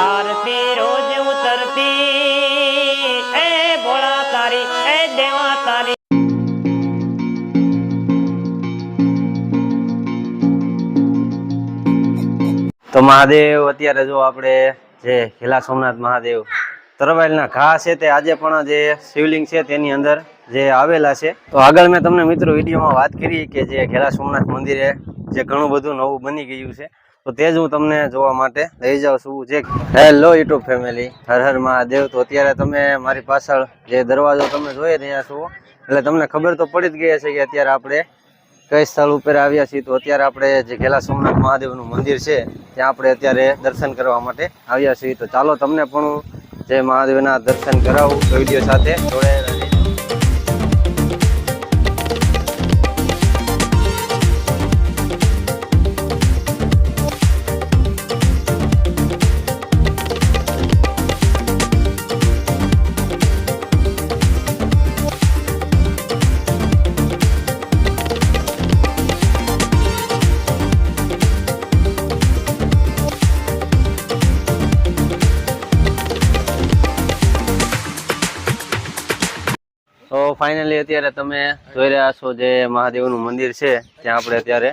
આરતી રોજ ઉતરતી. એ ભોળા તારી, એ દેવા તારી. તો મહાદેવ, અત્યારે જો આપણે જે ખેલા સોમનાથ મહાદેવ તરવાઈલના ઘા છે તે આજે પણ જે શિવલિંગ છે તેની અંદર જે આવેલા છે. તો આગળ મેં તમને મિત્રો વિડીયોમાં વાત કરી કે જે ખેલા સોમનાથ મંદિરે જે ઘણું બધું નવું બની ગયું છે. તો તે જ હું તમને જોવા માટે લઈ જાઉં છું. જે hello YouTube family Har Har Mahadev. તો અત્યારે તમે મારી પાછળ જે દરવાજો તમે જોઈ રહ્યા છો, એટલે તમને ખબર તો પડી જ ગઈ હશે કે અત્યારે આપણે કઈ સ્થળ ઉપર આવ્યા છીએ. તો અત્યારે આપણે જે ઘેલા સોમનાથ મહાદેવનું મંદિર છે, ત્યાં આપણે અત્યારે દર્શન કરવા માટે આવ્યા છીએ. તો ચાલો તમને પણ જે મહાદેવના દર્શન કરાવું વીડિયો સાથે જોડાયેલા ફાઇનલી અત્યારે તમે જોઈ રહ્યા છો જે મહાદેવનું મંદિર છે, ત્યાં આપણે અત્યારે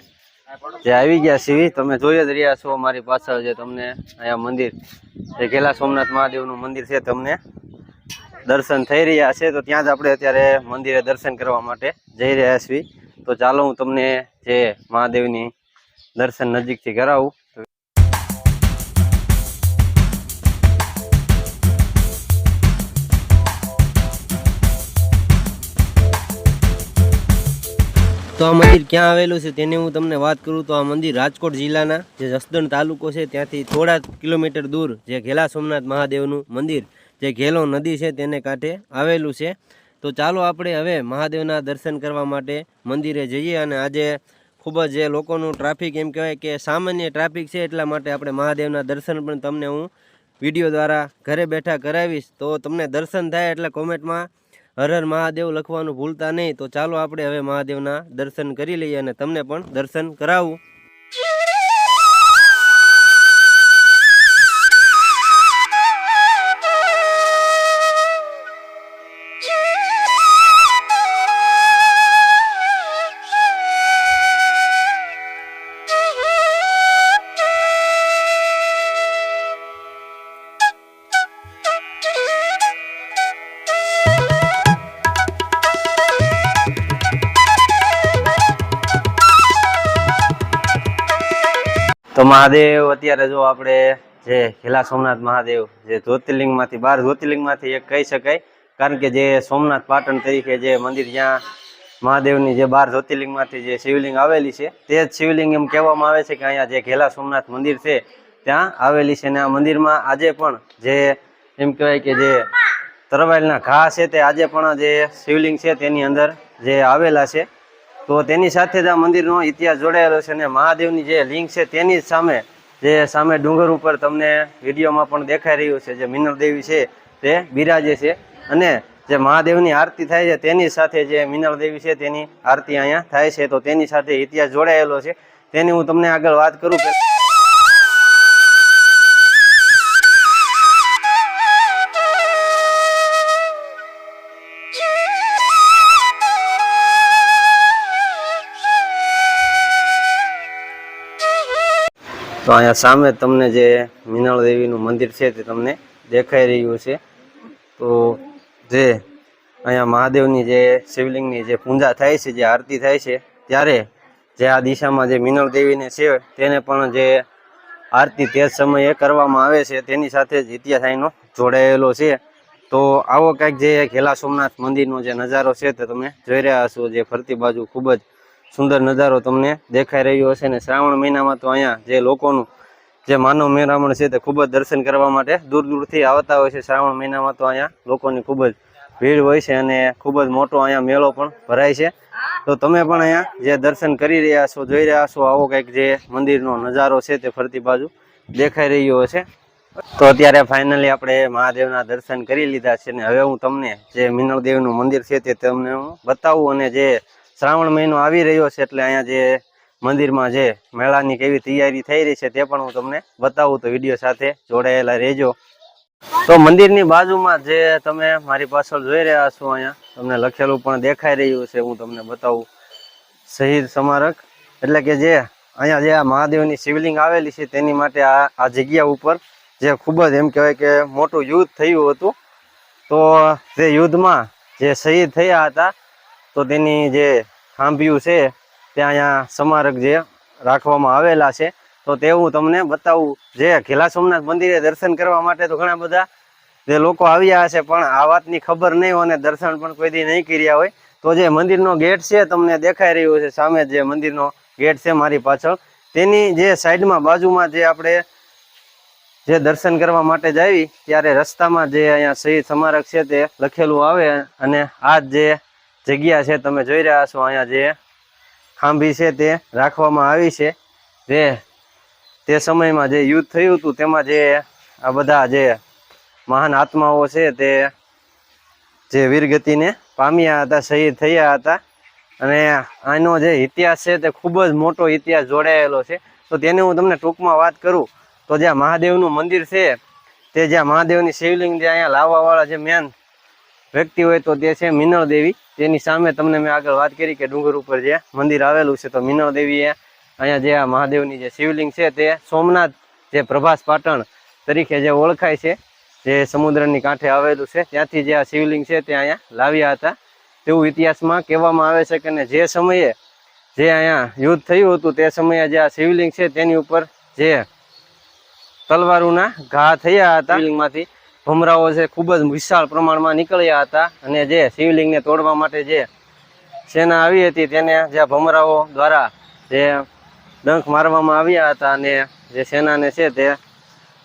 જે આવી ગયા છીએ. તમે જોઈ જ રહ્યા છો મારી પાછળ જે તમને અહીંયા મંદિર જે ઘેલા સોમનાથ મહાદેવનું મંદિર છે, તમને દર્શન થઈ રહ્યા છે. તો ત્યાં જ આપણે અત્યારે મંદિરે દર્શન કરવા માટે જઈ રહ્યા છીએ. તો ચાલો હું તમને જે મહાદેવની દર્શન નજીકથી કરાવું. તો આ મંદિર ક્યાં આવેલું છે તેની હું તમને વાત કરું તો આ મંદિર રાજકોટ જિલ્લાના જે જસદણ તાલુકો છે ત્યાંથી થોડા કિલોમીટર દૂર જે ઘેલા સોમનાથ મહાદેવનું મંદિર, જે ઘેલો નદી છે તેને કાંઠે આવેલું છે. તો ચાલો આપણે હવે મહાદેવના દર્શન કરવા માટે મંદિરે જઈએ અને આજે ખૂબ જ જે લોકોનું ટ્રાફિક એમ કહેવાય કે સામાન્ય ટ્રાફિક છે એટલા માટે આપણે મહાદેવના દર્શન પણ તમને હું વીડિયો દ્વારા ઘરે બેઠા કરાવીશ. તો તમને દર્શન થાય એટલે કોમેન્ટમાં હર હર મહાદેવ લખવાનું ભૂલતા નહીં. તો ચાલો આપણે હવે મહાદેવના દર્શન કરી લઈએ અને તમને પણ દર્શન કરાવું. તો મહાદેવ, અત્યારે જો આપણે જે ખેલા સોમનાથ મહાદેવ, જે જ્યોતિર્લિંગમાંથી, બાર જ્યોતિર્લિંગમાંથી એક કહી શકાય. કારણ કે જે સોમનાથ પાટણ તરીકે જે મંદિર જ્યાં મહાદેવની જે બાર જ્યોતિર્લિંગમાંથી જે શિવલિંગ આવેલી છે, તે જ શિવલિંગ એમ કહેવામાં આવે છે કે અહીંયા જે ઘેલા સોમનાથ મંદિર છે, ત્યાં આવેલી છે. અને આ મંદિરમાં આજે પણ જે એમ કહેવાય કે જે તરવાઈલના ઘા છે, તે આજે પણ જે શિવલિંગ છે, તેની અંદર જે આવેલા છે. તો તેની સાથે જ આ મંદિરનો ઇતિહાસ જોડાયેલો છે અને મહાદેવની જે લિંગ છે તેની સામે જે સામે ડુંગર ઉપર તમને વિડીયોમાં પણ દેખાઈ રહ્યું છે, જે મિનલ દેવી છે તે બિરાજે છે અને જે મહાદેવની આરતી થાય છે તેની સાથે જે મિનલ દેવી છે તેની આરતી અહીંયા થાય છે. તો તેની સાથે ઇતિહાસ જોડાયેલો છે. તેની હું તમને આગળ વાત કરું. તો અહીંયા સામે તમને જે મિનળ દેવીનું મંદિર છે તે તમને દેખાઈ રહ્યું છે. તો જે અહીંયા મહાદેવની જે શિવલિંગની જે પૂજા થાય છે, જે આરતી થાય છે, ત્યારે જે આ દિશામાં જે મિનળ દેવીને છે, તેને પણ જે આરતી તે સમયે કરવામાં આવે છે, તેની સાથે જ ઇતિહાસ જોડાયેલો છે. તો આવો કંઈક જે ઘેલા સોમનાથ મંદિરનો જે નજારો છે તે તમે જોઈ રહ્યા છો જે ફરતી બાજુ ખૂબ જ સુંદર નજારો તમને દેખાઈ રહ્યો હશે ને શ્રાવણ મહિનામાં તો અહીંયા જે લોકોનું જે માનવ મેરામણ છે તે ખૂબ જ દર્શન કરવા માટે દૂર દૂરથી આવતા હોય છે. શ્રાવણ મહિનામાં તો અહીંયા લોકોની ખૂબ જ ભીડ હોય છે અને ખૂબ જ મોટો અહીંયા મેળો પણ ભરાય છે. તો તમે પણ અહીંયા જે દર્શન કરી રહ્યા છો, જોઈ રહ્યા છો, આવો કંઈક જે મંદિરનો નજારો છે તે ફરતી બાજુ દેખાઈ રહ્યો હશે. તો અત્યારે ફાઇનલી આપણે મહાદેવના દર્શન કરી લીધા છે ને હવે હું તમને જે મિનળદેવનું મંદિર છે તે તમને હું બતાવું અને જે શ્રાવણ મહિનો આવી રહ્યો છે એટલે અહીંયા જે મંદિરમાં જે મેળાની કેવી તૈયારી થઈ રહી છે તે પણ હું તમને બતાવું. તો વીડિયો સાથે જોડાયેલા રહેજો. તો મંદિરની બાજુમાં જે તમે મારી પાછળ જોઈ રહ્યા છો અહીંયા, તમને લખેલું પણ દેખાઈ રહ્યું છે, હું તમને બતાવું. શહીદ સ્મારક, એટલે કે જે અહીંયા જે આ મહાદેવની શિવલિંગ આવેલી છે, તેની માટે આ આ જગ્યા ઉપર જે ખૂબ જ એમ કહેવાય કે મોટું યુદ્ધ થયું હતું. તો તે યુદ્ધમાં જે શહીદ થયા હતા તો તેની જે ખાંભિયું છે, તે અહીંયા સ્મારક જે રાખવામાં આવેલા છે. તો તે હું તમને બતાવું, જે ઘેલા સોમનાથ મંદિરે દર્શન કરવા માટે તો ઘણા બધા જે લોકો આવ્યા હશે, પણ આ વાતની ખબર નહીં હોય અને દર્શન પણ કોઈ દી નહીં કર્યા હોય. તો જે મંદિરનો ગેટ છે, તમને દેખાઈ રહ્યો છે સામે જે મંદિરનો ગેટ છે મારી પાછળ. તેની જે સાઈડમાં બાજુમાં જે આપણે જે દર્શન કરવા માટે જાવી ત્યારે રસ્તામાં જે અહીંયા શહીદ સ્મારક છે તે લખેલું આવે અને આ જે જગ્યા છે, તમે જોઈ રહ્યા છો અહીંયા જે ખાંભી છે તે રાખવામાં આવી છે. જે તે સમયમાં જે યુદ્ધ થયું હતું, તેમાં જે આ બધા જે મહાન આત્માઓ છે તે જે વીરગતિને પામ્યા હતા, શહીદ થયા હતા. અને આનો જે ઇતિહાસ છે તે ખૂબ જ મોટો ઇતિહાસ જોડાયેલો છે. તો તેની હું તમને ટૂંકમાં વાત કરું. તો જ્યાં મહાદેવનું મંદિર છે, તે જ્યાં મહાદેવની શિવલિંગ જે અહીંયા લાવવાવાળા જે મેન વ્યક્તિ હોય તો તે છે મિનળ દેવી. તેની સામે તમને મેં આગળ વાત કરી કે ડુંગર ઉપર જે મંદિર આવેલું છે તો મિનળ દેવીએ અહીંયા જે આ મહાદેવની જે શિવલિંગ છે તે સોમનાથ જે પ્રભાસ પાટણ તરીકે જે ઓળખાય છે, જે સમુદ્રની કાંઠે આવેલું છે. ત્યાંથી જે આ શિવલિંગ છે તે અહીંયા લાવ્યા હતા. તેવું ઇતિહાસમાં કહેવામાં આવે છે કે જે સમયે જે અહીંયા યુદ્ધ થયું હતું તે સમયે જે આ શિવલિંગ છે તેની ઉપર જે તલવારોના ઘા થયા હતા. શિવલિંગમાંથી ભમરાઓ છે, ખૂબ જ વિશાળ પ્રમાણમાં નીકળ્યા હતા. અને જે શિવલિંગને તોડવા માટે જે સેના આવી હતી, તેને જે ભમરાઓ દ્વારા જે ડંખ મારવામાં આવ્યા હતા અને જે સેનાને છે તે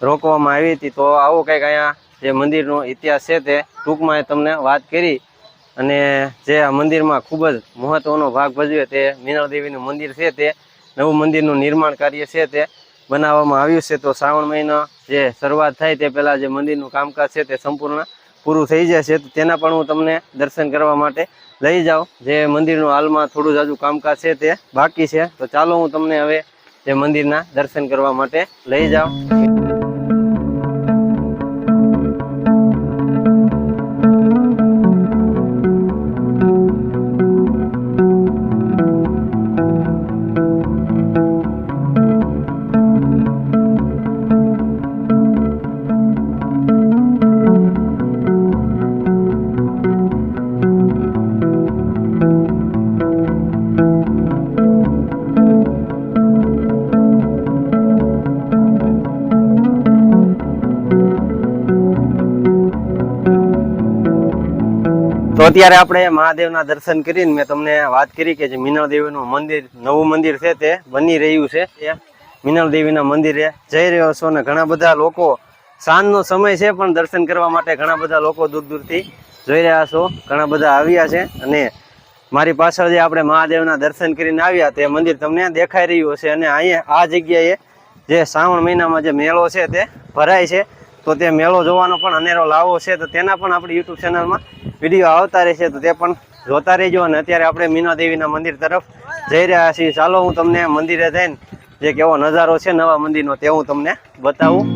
રોકવામાં આવી હતી. તો આવું કંઈક અહીંયા જે મંદિરનો ઇતિહાસ છે તે ટૂંકમાં તમને વાત કરી. અને જે આ મંદિરમાં ખૂબ જ મહત્ત્વનો ભાગ ભજવે તે મીનળ દેવીનું મંદિર છે તે. નવું મંદિરનું નિર્માણ કાર્ય છે તે બનાવવામાં આવ્યું છે. તો શ્રાવણ મહિનો જે શરૂઆત થાય તે પહેલાં જે મંદિરનું કામકાજ છે તે સંપૂર્ણ પૂરું થઈ જશે. તો તેના પણ હું તમને દર્શન કરવા માટે લઈ જાઉં. જે મંદિરનું હાલમાં થોડું જાજુ કામકાજ છે તે બાકી છે. તો ચાલો હું તમને હવે જે મંદિરના દર્શન કરવા માટે લઈ જાઉં. તો અત્યારે આપણે મહાદેવના દર્શન કરીને મેં તમને વાત કરી કે જે મીનળ દેવીનું મંદિર, નવું મંદિર છે તે બની રહ્યું છે. એ મીનળ મંદિરે જઈ રહ્યો છો અને ઘણા બધા લોકો, સાંજનો સમય છે પણ દર્શન કરવા માટે ઘણા બધા લોકો દૂર દૂરથી જોઈ રહ્યા છો, ઘણા બધા આવ્યા છે અને મારી પાછળ જે આપણે મહાદેવના દર્શન કરીને આવ્યા તે મંદિર તમને દેખાઈ રહ્યું હશે અને અહીંયા આ જગ્યાએ જે શ્રાવણ મહિનામાં જે મેળો છે તે ભરાય છે. તો તે મેળો જોવાનો પણ અનેરો લાવો છે. તો તેના પણ આપણી યુટ્યુબ ચેનલમાં વીડિયો આવતા રહેશે તો તે પણ જોતા રહેજો અને અત્યારે આપણે મીના દેવીના મંદિર તરફ જઈ રહ્યા છીએ. ચાલો હું તમને મંદિરે જઈને જે કેવો નજારો છે નવા મંદિરનો તે હું તમને બતાવું.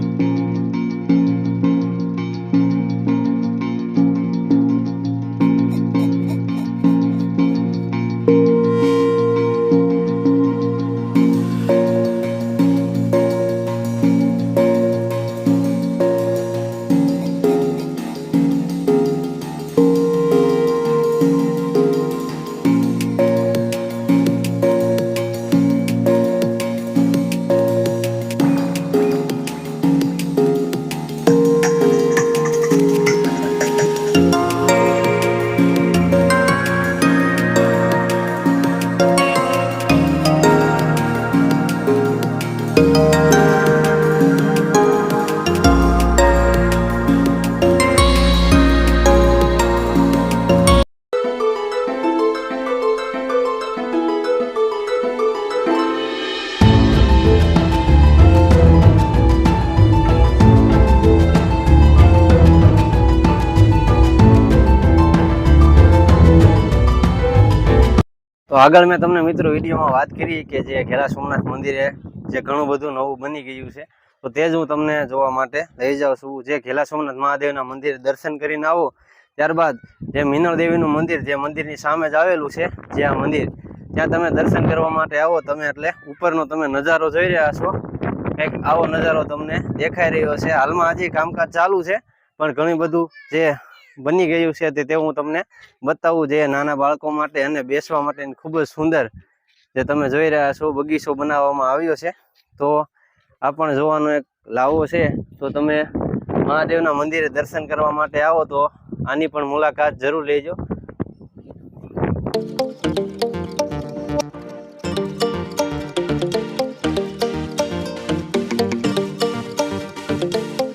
આગળ મેં તમને મિત્રો વિડીયોમાં વાત કરી કે જે ઘેલા સોમનાથ મંદિરે જે ઘણું બધું નવું બની ગયું છે, તો તે જ હું તમને જોવા માટે લઈ જાઉં છું. જે ઘેલા સોમનાથ મહાદેવના મંદિર દર્શન કરીને આવો. ત્યારબાદ જે મિનળ દેવીનું મંદિર જે મંદિરની સામે જ આવેલું છે, જે આ મંદિર, ત્યાં તમે દર્શન કરવા માટે આવો. તમે એટલે ઉપરનો તમે નજારો જોઈ રહ્યા છો. કંઈક આવો નજારો તમને દેખાઈ રહ્યો છે. હાલમાં હજી કામકાજ ચાલુ છે, પણ ઘણું બધું જે બની ગયું છે તે હું તમને બતાવું જે નાના બાળકો માટે અને બેસવા માટે ખૂબ જ સુંદર જે તમે જોઈ રહ્યા છો, બગીચો બનાવવામાં આવ્યો છે. તો આ પણ જોવાનો એક લાવો છે. તો તમે મહાદેવના મંદિરે દર્શન કરવા માટે આવો તો આની પણ મુલાકાત જરૂર લેજો. thank you